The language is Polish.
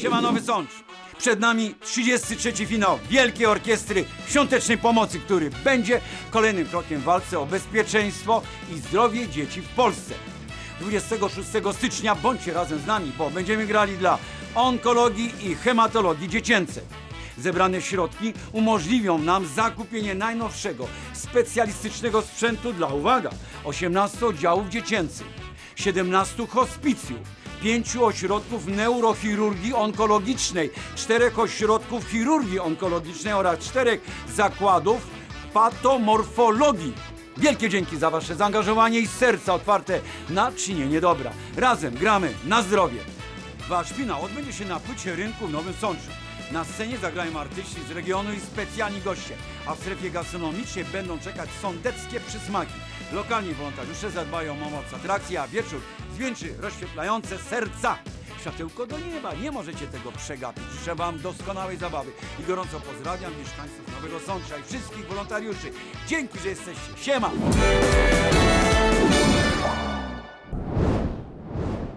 Siema Nowy Sącz. Przed nami 33 finał Wielkiej Orkiestry Świątecznej Pomocy, który będzie kolejnym krokiem w walce o bezpieczeństwo i zdrowie dzieci w Polsce. 26 stycznia bądźcie razem z nami, bo będziemy grali dla onkologii i hematologii dziecięcej. Zebrane środki umożliwią nam zakupienie najnowszego specjalistycznego sprzętu dla, uwaga, 18 oddziałów dziecięcych, 17 hospicjów, 5 ośrodków neurochirurgii onkologicznej, 4 ośrodków chirurgii onkologicznej oraz 4 zakładów patomorfologii. Wielkie dzięki za Wasze zaangażowanie i serca otwarte na czynienie dobra. Razem gramy na zdrowie. Wasz finał odbędzie się na płycie rynku w Nowym Sączu. Na scenie zagrają artyści z regionu i specjalni goście, a w strefie gastronomicznej będą czekać sądeckie przysmaki. Lokalni wolontariusze zadbają o moc atrakcji, a wieczór zwieńczy rozświetlające serca. Światełko do nieba, nie możecie tego przegapić. Życzę Wam doskonałej zabawy i gorąco pozdrawiam mieszkańców Nowego Sącza i wszystkich wolontariuszy. Dzięki, że jesteście. Siema!